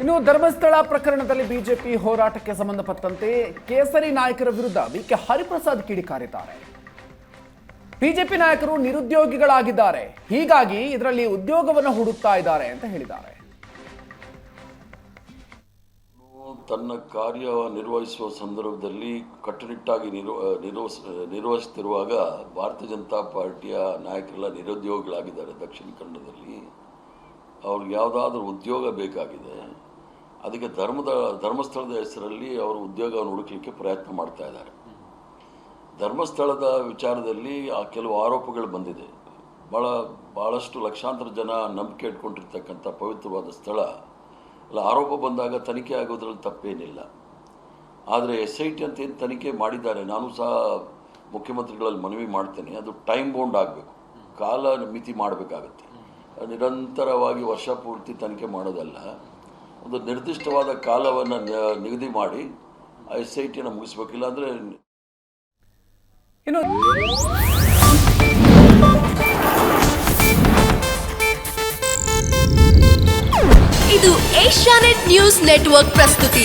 ಇನ್ನು ಧರ್ಮಸ್ಥಳ ಪ್ರಕರಣದಲ್ಲಿ ಬಿಜೆಪಿ ಹೋರಾಟಕ್ಕೆ ಸಂಬಂಧಪಟ್ಟಂತೆ ಕೇಸರಿ ನಾಯಕರ ವಿರುದ್ಧ ವಿ ಕೆ ಹರಿಪ್ರಸಾದ್ ಕಿಡಿಕಾರಿದ್ದಾರೆ. ಬಿಜೆಪಿ ನಾಯಕರು ನಿರುದ್ಯೋಗಿಗಳಾಗಿದ್ದಾರೆ. ಹೀಗಾಗಿ ಇದರಲ್ಲಿ ಉದ್ಯೋಗವನ್ನು ಹುಡುಕ್ತಾ ಇದ್ದಾರೆ ಅಂತ ಹೇಳಿದ್ದಾರೆ. ತನ್ನ ಕಾರ್ಯ ನಿರ್ವಹಿಸುವ ಸಂದರ್ಭದಲ್ಲಿ ಕಟ್ಟುನಿಟ್ಟಾಗಿ ನಿರ್ವ ನಿರ್ವಹಿಸ್ ನಿರ್ವಹಿಸ್ತಿರುವಾಗ ಭಾರತೀಯ ಜನತಾ ಪಾರ್ಟಿಯ ನಾಯಕರೆಲ್ಲ ನಿರುದ್ಯೋಗಿಗಳಾಗಿದ್ದಾರೆ ದಕ್ಷಿಣ ಕನ್ನಡದಲ್ಲಿ. ಅವ್ರಿಗೆ ಯಾವುದಾದ್ರೂ ಉದ್ಯೋಗ ಬೇಕಾಗಿದೆ. ಅದಕ್ಕೆ ಧರ್ಮದ, ಧರ್ಮಸ್ಥಳದ ಹೆಸರಲ್ಲಿ ಅವರು ಉದ್ಯೋಗವನ್ನು ಹುಡುಕಲಿಕ್ಕೆ ಪ್ರಯತ್ನ ಮಾಡ್ತಾ ಇದ್ದಾರೆ. ಧರ್ಮಸ್ಥಳದ ವಿಚಾರದಲ್ಲಿ ಆ ಕೆಲವು ಆರೋಪಗಳು ಬಂದಿದೆ. ಭಾಳ ಭಾಳಷ್ಟು ಲಕ್ಷಾಂತರ ಜನ ನಂಬಿಕೆ ಇಟ್ಕೊಂಡಿರ್ತಕ್ಕಂಥ ಪವಿತ್ರವಾದ ಸ್ಥಳ. ಅಲ್ಲ, ಆರೋಪ ಬಂದಾಗ ತನಿಖೆ ಆಗೋದ್ರಲ್ಲಿ ತಪ್ಪೇನಿಲ್ಲ. ಆದರೆ ಎಸ್ ಐ ಟಿ ಅಂತ ಏನು ತನಿಖೆ ಮಾಡಿದ್ದಾರೆ, ನಾನು ಸಹ ಮುಖ್ಯಮಂತ್ರಿಗಳಲ್ಲಿ ಮನವಿ ಮಾಡ್ತೇನೆ. ಅದು ಟೈಮ್ ಬೌಂಡ್ ಆಗಬೇಕು. ಕಾಲ ಮಿತಿ ಮಾಡಬೇಕಾಗತ್ತೆ. ನಿರಂತರವಾಗಿ ವರ್ಷ ಪೂರ್ತಿ ತನಿಖೆ ಮಾಡೋದಲ್ಲ. ಒಂದು ನಿರ್ದಿಷ್ಟವಾದ ಕಾಲವನ್ನು ನಿಗದಿ ಮಾಡಿ ಐ ಎಸ್ ಐ ಟಿಯನ್ನು ಮುಗಿಸ್ಬೇಕಿಲ್ಲ ಅಂದರೆ ಇನ್ನು ಇದು ಏಷ್ಯಾನೆಟ್ ನ್ಯೂಸ್ ನೆಟ್ವರ್ಕ್ ಪ್ರಸ್ತುತಿ.